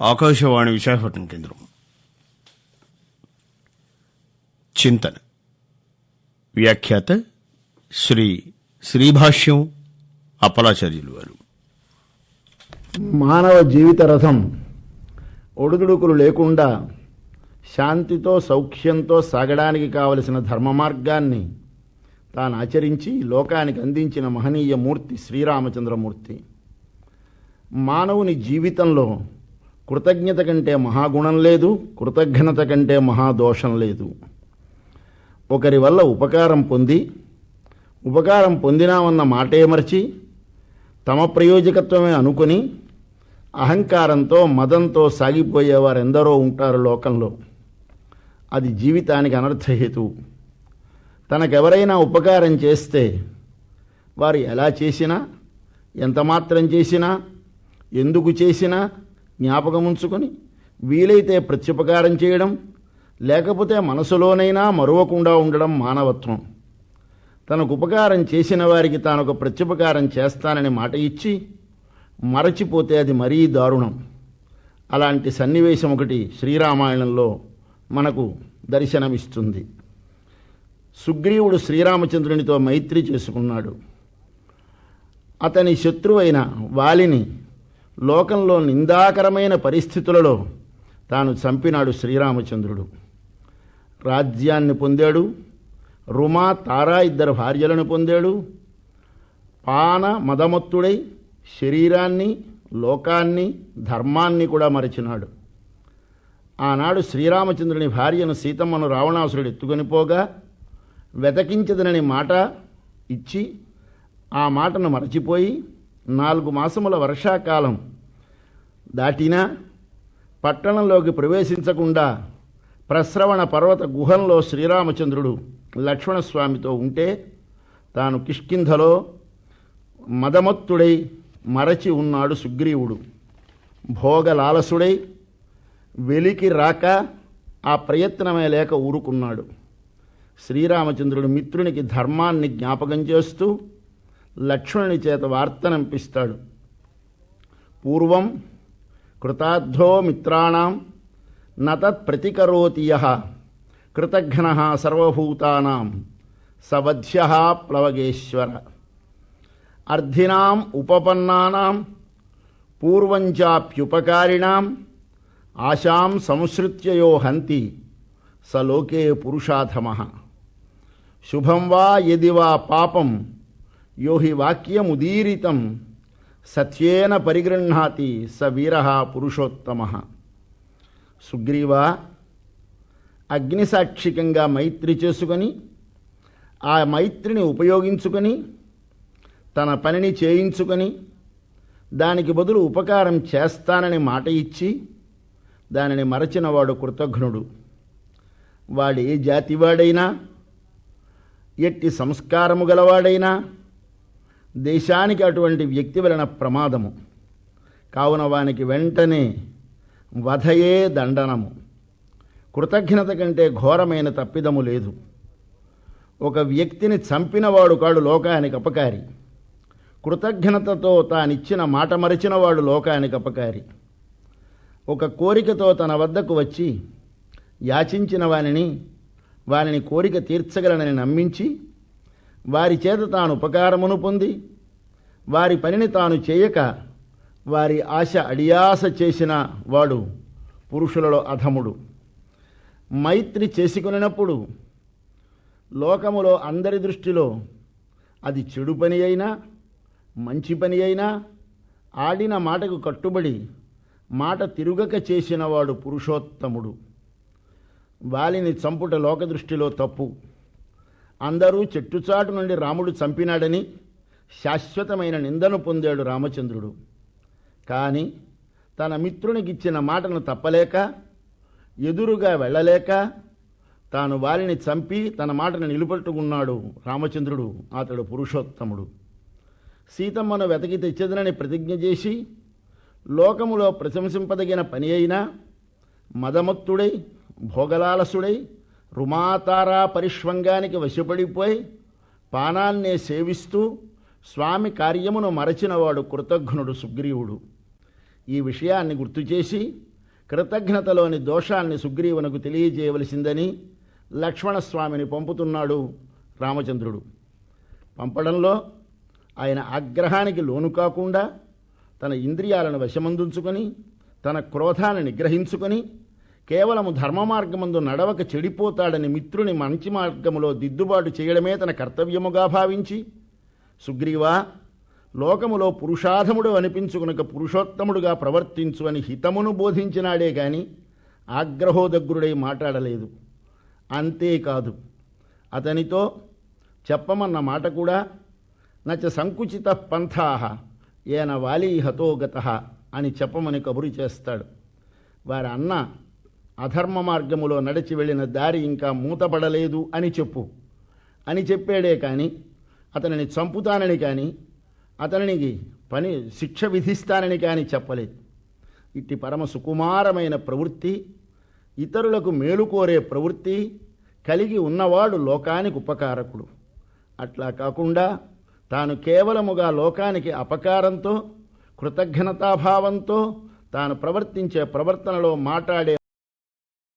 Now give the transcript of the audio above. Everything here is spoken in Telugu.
ఆకాశవాణి విశాఖపట్నం కేంద్రం. చింతన. వ్యాఖ్యాత శ్రీ శ్రీభాష్యం అప్పలాచార్యులు వారు. మానవ జీవిత రథం ఒడుదుడుకులు లేకుండా శాంతితో సౌఖ్యంతో సాగడానికి కావలసిన ధర్మ మార్గాన్ని తాను ఆచరించి లోకానికి అందించిన మహనీయ మూర్తి శ్రీరామచంద్రమూర్తి మానవుని జీవితంలో కృతజ్ఞత కంటే మహాగుణం లేదు కృతజ్ఞత కంటే మహాదోషం లేదు. ఒకరి వల్ల ఉపకారం పొంది ఉపకారం పొందినామన్న మాటే మరచి తమ ప్రయోజకత్వమే అనుకుని అహంకారంతో మదంతో సాగిపోయేవారు ఎందరో ఉంటారు లోకంలో. అది జీవితానికి అనర్థహేతువు తనకెవరైనా ఉపకారం చేస్తే వారు ఎలా చేసినా ఎంత మాత్రం చేసినా ఎందుకు చేసినా జ్ఞాపకం ఉంచుకొని వీలైతే ప్రత్యుపకారం చేయడం లేకపోతే మనసులోనైనా మరువకుండా ఉండడం మానవత్వం. తనకు ఉపకారం చేసిన వారికి తాను ఒక ప్రత్యుపకారం చేస్తానని మాట ఇచ్చి మరచిపోతే అది మరీ దారుణం. అలాంటి సన్నివేశం ఒకటి శ్రీరామాయణంలో మనకు దర్శనమిస్తుంది. సుగ్రీవుడు శ్రీరామచంద్రునితో మైత్రి చేసుకున్నాడు. అతని శత్రువైన వాలిని లోకంలో నిందాకరమైన పరిస్థితులలో తాను చంపినాడు శ్రీరామచంద్రుడు. రాజ్యాన్ని పొందాడు. రుమా తారా ఇద్దరు భార్యలను పొందాడు. పాన మదమత్తుడై శరీరాన్ని లోకాన్ని ధర్మాన్ని కూడా మరచినాడు. ఆనాడు శ్రీరామచంద్రుని భార్యను సీతమ్మను రావణాసురుడు ఎత్తుకొని పోగా వెతకించదనని మాట ఇచ్చి ఆ మాటను మరచిపోయి నాలుగు మాసముల వర్షాకాలం దాటినా పట్టణంలోకి ప్రవేశించకుండా ప్రశ్రవణ పర్వత గుహంలో శ్రీరామచంద్రుడు లక్ష్మణస్వామితో ఉంటే తాను కిష్కింధలో మదమత్తుడై మరచి ఉన్నాడు సుగ్రీవుడు. భోగలాలసుడై వెలికి రాక ఆ ప్రయత్నమే లేక ఊరుకున్నాడు. శ్రీరామచంద్రుడు మిత్రునికి ధర్మాన్ని జ్ఞాపకం చేస్తూ लक्ष्मणि चेत वार्तनम पिस्तड़ पूर्व कृताध्यो मित्राण न तत्प्रतिकरोति यः कृतघ्नः सर्वभूतानां सवध्यः प्लवगेश्वर अर्धिना उपपन्ना पूर्वचाप्युपकारिण आशा संसृत्य यो हन्ति स लोके पुरुषाधमः शुभम वा यदि वा पापम యో హి వాక్యముదీరితం సత్యేన పరిగృహాతి స వీర పురుషోత్తమ. సుగ్రీవా అగ్నిసాక్షికంగా మైత్రి చేసుకొని ఆ మైత్రిని ఉపయోగించుకొని తన పనిని చేయించుకొని దానికి బదులు ఉపకారం చేస్తానని మాట ఇచ్చి దానిని మరచినవాడు కృతఘ్నుడు వాడు ఏ జాతివాడైనా ఎట్టి సంస్కారము గలవాడైనా దేశానికి అటువంటి వ్యక్తి వలన ప్రమాదము. కావున వానికి వెంటనే వధయే దండనము. కృతజ్ఞత కంటే ఘోరమైన తప్పిదము లేదు. ఒక వ్యక్తిని చంపినవాడు కాడు లోకానికి అపకారి. కృతజ్ఞతతో తానిచ్చిన మాట మరిచినవాడు లోకానికి అపకారి. ఒక కోరికతో తన వద్దకు వచ్చి యాచించిన వానిని వానిని కోరిక తీర్చగలనని నమ్మించి వారి చేత తాను ఉపకారమును పొంది వారి పనిని తాను చేయక వారి ఆశ అడియాస చేసిన వాడు పురుషులలో అధముడు. మైత్రి చేసుకునినప్పుడు లోకములో అందరి దృష్టిలో అది చెడు పని అయినా మంచి పని అయినా ఆడిన మాటకు కట్టుబడి మాట తిరుగక చేసినవాడు పురుషోత్తముడు. వాలిని చంపుట లోక దృష్టిలో తప్పు. అందరూ చెట్టుచాటు నుండి రాముడు చంపినాడని శాశ్వతమైన నిందను పొందాడు రామచంద్రుడు. కానీ తన మిత్రునికిచ్చిన మాటను తప్పలేక ఎదురుగా వెళ్ళలేక తాను వారిని చంపి తన మాటను నిలబెట్టుకున్నాడు రామచంద్రుడు అతడు పురుషోత్తముడు. సీతమ్మను వెతకి తెచ్చదనని ప్రతిజ్ఞ చేసి లోకములో ప్రశంసింపదగిన పని అయినా మదమత్తుడై భోగలాలసుడై రుమాతారా పరిష్వంగానికి వశపడిపోయి పానాన్నే సేవిస్తూ స్వామి కార్యమును మరచినవాడు కృతఘ్నుడు సుగ్రీవుడు. ఈ విషయాన్ని గుర్తు చేసి కృతజ్ఞతలోని దోషాన్ని సుగ్రీవునకు తెలియజేయవలసిందని లక్ష్మణస్వామిని పంపుతున్నాడు రామచంద్రుడు. పంపడంలో ఆయన ఆగ్రహానికి లోను కాకుండా తన ఇంద్రియాలను వశమందుంచుకొని తన క్రోధాన్ని నిగ్రహించుకొని కేవలము ధర్మ మార్గమందు నడవక చెడిపోతాడని మిత్రుని మంచి మార్గములో దిద్దుబాటు చేయడమే తన కర్తవ్యముగా భావించి సుగ్రీవా లోకములో పురుషాధముడు అనిపించుకునక పురుషోత్తముడుగా ప్రవర్తించు అని హితమును బోధించినాడే గాని ఆగ్రహోదగ్రుడై మాట్లాడలేదు. అంతేకాదు అతనితో చెప్పమన్న మాట కూడా నచ సంకుచిత పంథా ఏన వాలీ హతోగత అని చెప్పమని కబురు చేస్తాడు. వారి అన్న అధర్మ మార్గములో నడిచి వెళ్ళిన దారి ఇంకా మూతపడలేదు అని చెప్పు. అని చెప్పాడే కానీ అతనిని చంపుతానని కానీ అతనికి పని శిక్ష విధిస్తానని కానీ చెప్పలేదు. ఇట్టి పరమ సుకుమారమైన ప్రవృత్తి ఇతరులకు మేలు కోరే ప్రవృత్తి కలిగి ఉన్నవాడు లోకానికి ఉపకారకుడు. అట్లా కాకుండా తాను కేవలముగా లోకానికి అపకారంతో కృతజ్ఞతాభావంతో తాను ప్రవర్తించే ప్రవర్తనలో మాట్లాడే